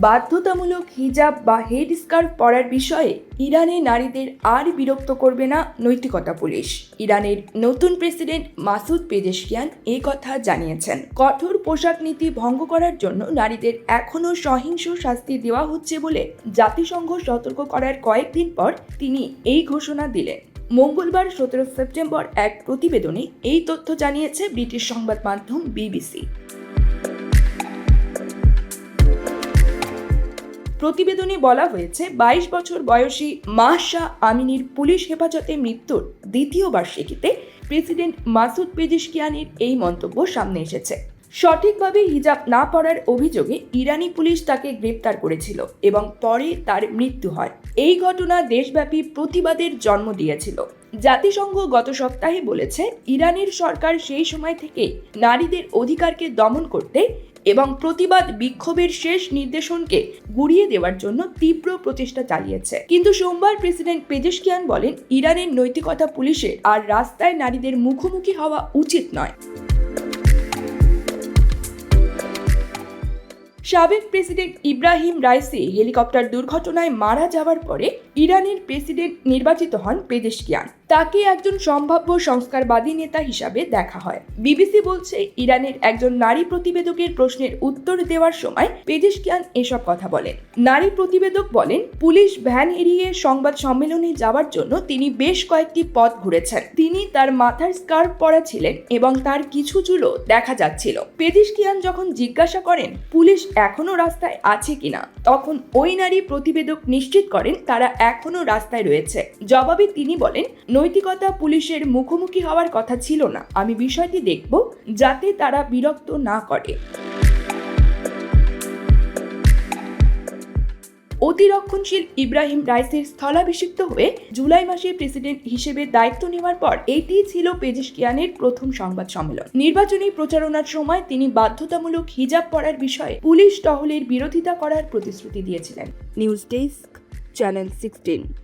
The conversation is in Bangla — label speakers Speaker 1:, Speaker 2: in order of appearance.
Speaker 1: বাধ্যতামূলক হিজাব বা হেড স্কার্ফ পরার বিষয়ে ইরানে নারীদের আর বিরক্ত করবে না নৈতিকতা পুলিশ। ইরানের নতুন প্রেসিডেন্ট মাসুদ পেজেশকিয়ান এই কথা জানিয়েছেন। কঠোর পোশাক নীতি ভঙ্গ করার জন্য নারীদের এখনও সহিংস শাস্তি দেওয়া হচ্ছে বলে জাতিসংঘ সতর্ক করার কয়েকদিন পর তিনি এই ঘোষণা দিলেন। মঙ্গলবার সতেরো সেপ্টেম্বর এক প্রতিবেদনে এই তথ্য জানিয়েছে ব্রিটিশ সংবাদ মাধ্যম বিবিসি। প্রতিবেদনে বলা হয়েছে, বাইশ বছর বয়সী মাহশা আমিনীর পুলিশ হেফাজতে মৃত্যুর দ্বিতীয় বার্ষিকীতে প্রেসিডেন্ট মাসুদ পেজিশকিয়ানির এই মন্তব্য সামনে এসেছে। সঠিকভাবে হিজাব না পরার অভিযোগে ইরানি পুলিশ তাকে গ্রেপ্তার করেছিল এবং পরে তার মৃত্যু হয়। এই ঘটনা দেশব্যাপী প্রতিবাদের জন্ম দিয়েছিল। জাতিসংঘ গত সপ্তাহে বলেছে, ইরানের সরকার সেই সময় থেকে নারীদের অধিকারকে দমন করতে এবং প্রতিবাদ বিক্ষোভের শেষ নির্দেশনকে গুড়িয়ে দেওয়ার জন্য তীব্র প্রচেষ্টা চালিয়েছে। কিন্তু সোমবার প্রেসিডেন্ট পেজেশকিয়ান বলেন, ইরানের নৈতিকতা পুলিশের আর রাস্তায় নারীদের মুখোমুখি হওয়া উচিত নয়। সাবেক প্রেসিডেন্ট ইব্রাহিম রাইসি হেলিকপ্টার দুর্ঘটনায় মারা যাওয়ার পরে ইরানের প্রেসিডেন্ট নির্বাচিত হন পেজেশকিয়ান। তাকে একজন সম্ভাব্য সংস্কারবাদী নেতা হিসাবে দেখা হয়। বিবিসি বলছে, ইরানের একজন নারী প্রতিবেদকের প্রশ্নের উত্তর দেওয়ার সময় পেজেশকিয়ান এসব কথা বলেন। নারী প্রতিবেদক বলেন, পুলিশ ভ্যান এড়িয়ে সংবাদ সম্মেলনে যাওয়ার জন্য তিনি বেশ কয়েকটি পথ ঘুরেছেন। তিনি তার মাথার স্কার্ফ পরা ছিলেন এবং তার কিছু চুলও দেখা যাচ্ছিল। পেজেশকিয়ান যখন জিজ্ঞাসা করেন, পুলিশ এখনও রাস্তায় আছে কিনা? তখন ওই নারী প্রতিবেদক নিশ্চিত করেন, তারা এখনও রাস্তায় রয়েছে। জবাবে তিনি বলেন, নৈতিকতা পুলিশের মুখোমুখি হওয়ার কথা ছিল না। আমি বিষয়টি দেখব যাতে তারা বিরক্ত না করে। অতিরক্ষণশীল ইব্রাহিম রাইসের স্থলাভিষিক্ত হয়ে জুলাই মাসে প্রেসিডেন্ট হিসেবে দায়িত্ব নেওয়ার পর এটি ছিল পেজেশকিয়ানের প্রথম সংবাদ সম্মেলন। নির্বাচনী প্রচারণার সময় তিনি বাধ্যতামূলক হিজাব পরার বিষয়ে পুলিশ টহলের বিরোধিতা করার প্রতিশ্রুতি দিয়েছিলেন। News desk Channel 16.